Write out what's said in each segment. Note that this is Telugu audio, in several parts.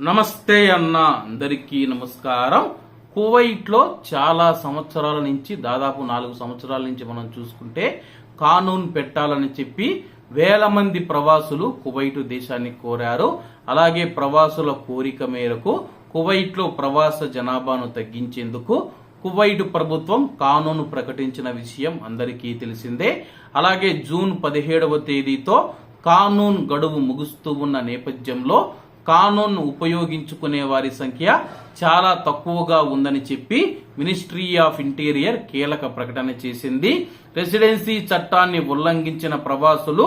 నమస్తే అన్న అందరికీ నమస్కారం. కువైట్లో చాలా సంవత్సరాల నుంచి దాదాపు నాలుగు సంవత్సరాల నుంచి మనం చూసుకుంటే కానూన్ పెట్టాలని చెప్పి వేల మంది ప్రవాసులు కువైటు దేశాన్ని కోరారు. అలాగే ప్రవాసుల కోరిక మేరకు కువైట్లో ప్రవాస జనాభాను తగ్గించేందుకు కువైట్ ప్రభుత్వం కానూను ప్రకటించిన విషయం అందరికీ తెలిసిందే. అలాగే జూన్ పదిహేడవ తేదీతో కానూన్ గడువు ముగుస్తూ ఉన్న నేపథ్యంలో కానూన్ ఉపయోగించుకునే వారి సంఖ్య చాలా తక్కువగా ఉందని చెప్పి మినిస్ట్రీ ఆఫ్ ఇంటీరియర్ కీలక ప్రకటన చేసింది. రెసిడెన్సీ చట్టాన్ని ఉల్లంఘించిన ప్రవాసులు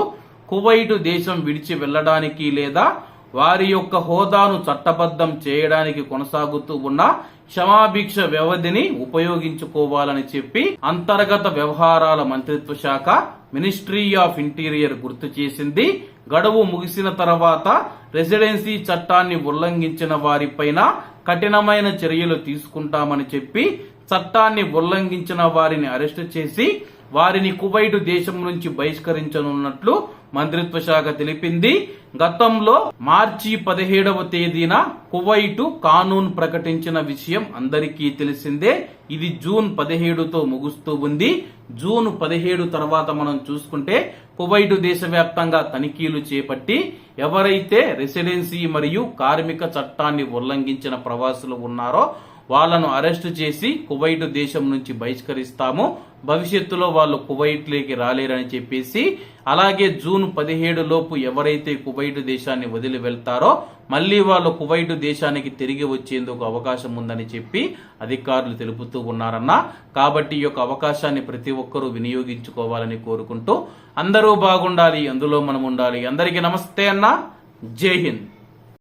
కువైటు దేశం విడిచి వెళ్ళడానికి లేదా వారి యొక్క హోదాను చట్టబద్ధం చేయడానికి కొనసాగుతూ ఉన్న క్షమాభిక్ష వ్యవధిని ఉపయోగించుకోవాలని చెప్పి అంతర్గత వ్యవహారాల మంత్రిత్వ శాఖ మినిస్ట్రీ ఆఫ్ ఇంటీరియర్ గుర్తు చేసింది. గడువు ముగిసిన తర్వాత రెసిడెన్సీ చట్టాన్ని ఉల్లంఘించిన వారిపైన కఠినమైన చర్యలు తీసుకుంటామని చెప్పి చట్టాన్ని ఉల్లంఘించిన వారిని అరెస్టు చేసి వారిని కువైట్ దేశం నుంచి బహిష్కరించనున్నట్లు మంత్రిత్వ శాఖ తెలిపింది. గతంలో మార్చి పదిహేడవ తేదీన కువైటు కానూన్ ప్రకటించిన విషయం అందరికీ తెలిసిందే. ఇది జూన్ పదిహేడుతో ముగుస్తూ ఉంది. జూన్ పదిహేడు తర్వాత మనం చూసుకుంటే కువైటు దేశవ్యాప్తంగా తనిఖీలు చేపట్టి ఎవరైతే రెసిడెన్సీ మరియు కార్మిక చట్టాన్ని ఉల్లంఘించిన ప్రవాసులు ఉన్నారో వాళ్ళను అరెస్ట్ చేసి కువైట్ దేశం నుంచి బహిష్కరిస్తాము. భవిష్యత్తులో వాళ్ళు కువైట్లోకి రాలేరని చెప్పేసి అలాగే జూన్ పదిహేడు లోపు ఎవరైతే కువైట్ దేశాన్ని వదిలి వెళ్తారో మళ్ళీ వాళ్ళు కువైట్ దేశానికి తిరిగి వచ్చేందుకు అవకాశం ఉందని చెప్పి అధికారులు తెలుపుతూ ఉన్నారన్న. కాబట్టి ఈ యొక్క అవకాశాన్ని ప్రతి ఒక్కరూ వినియోగించుకోవాలని కోరుకుంటూ అందరూ బాగుండాలి అందులో మనం ఉండాలి. అందరికీ నమస్తే అన్న. జై హింద్.